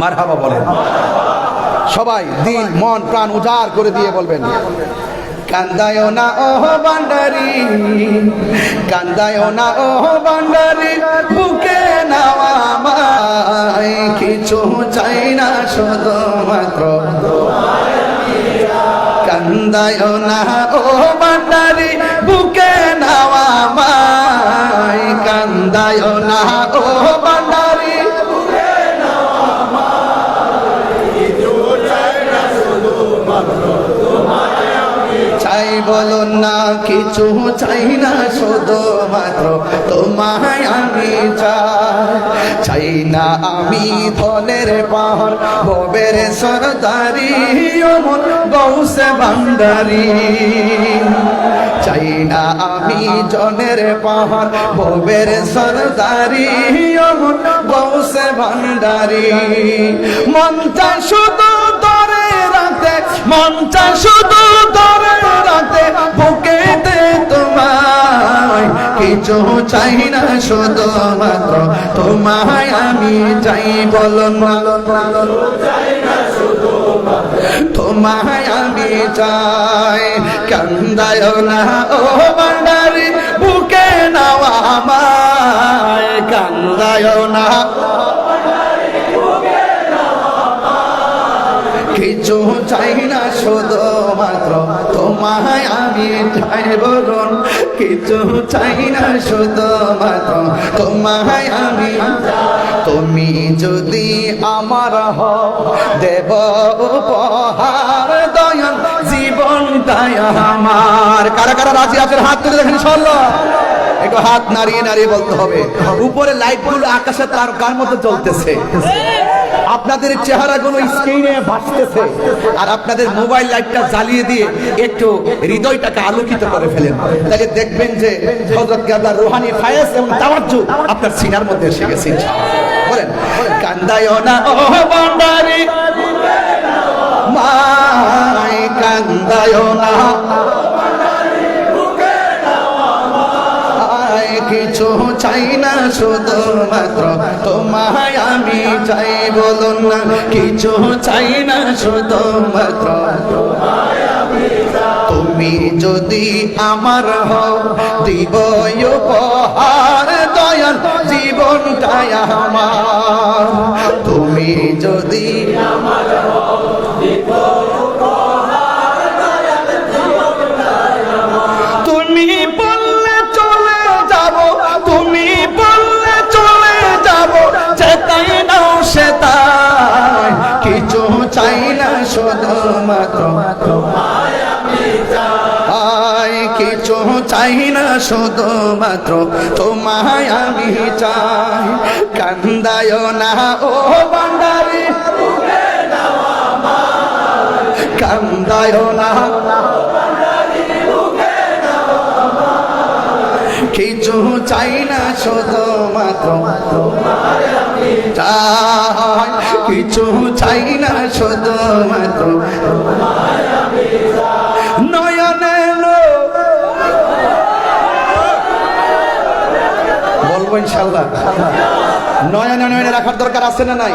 মার হাবা বলেন। সবাই দিল মন, প্রাণ উজাড় করে দিয়ে বলবেন। কান্দায় না ও বান্ডারি কান্দায় না ও বান্ডারি বুকে আমায় কিছু চাই না শুধুমাত্র কান্দায় না ও বান্ডারি বুকে নাওয়া আমায় কান্দায় না ও বান্ডারি চাই বলুন না, কিছু চাই না শুধুমাত্র তোমায় আমি চাই। চাই না আমি ধনের পাহাড়, ভবের সরদারি, অমন গৌসে ভান্ডারি। চাই না আমি জনের পাহাড়, ভবের সরদারি, অমন গৌসে ভান্ডারি। মন চাই শুধু মন চাই শুধু ধরে রাতে বুকেতে তোমায়। কিছু চাই না শুধু মাত্র, তোমায় আমি চাই, বলো না। তোমায় আমি চাই কান্দায় না, ও বান্ডারি কিছু চাই না শুধু মাত্র তোমায় আমি চাই বলুন কিছু চাই না শুধু মাত্র তোমায় আমি। তুমি যদি আমার দেব উপহার দয়ন জীবন জীবনটাই আমার। কারা কারা রাজি আছেন? হাত তুলে দেখেন সরলো একটু হাত নাড়িয়ে নাড়িয়ে বলতে হবে। উপরে লাইটগুলো আকাশে তার কার মতো জ্বলতেছে। আপনাদের চেহারাগুলো স্ক্রিনে ভাসতেছে আর আপনাদের মোবাইল লাইটটা জ্বালিয়ে দিয়ে একটু হৃদয়টাকে আলোকিত করে ফেলেন। তাহলে দেখবেন যে হযরত গাদা রুহানি ফায়েজ এবং তাওয়াজ্জু আপনার সিনার মধ্যে এসে গেছে বলেন কান্দায় না ও বান্দারি। মাই কান্দায় না। কিছু চাই না, শুধুমাত্র আমি চাই বলুন না, কিছু চাই না শুধুমাত্র তুমি যদি আমার হও, দিব উপহার, দয়াল জীবনটাই আমার। তুমি যদি তুমি শুধুমাত্র আয় কিছু চাই না, শুধুমাত্র তোমায় আমি চাই। কান্দায় না, ও বান্দারি কান্দায় না চাই না শুধুমাত্র চাই কিছু চাই না শুধুমাত্র নয়নে লো। বলব ইনশাল্লাহ। নয়নে নয়নে রাখার দরকার আছে না নাই?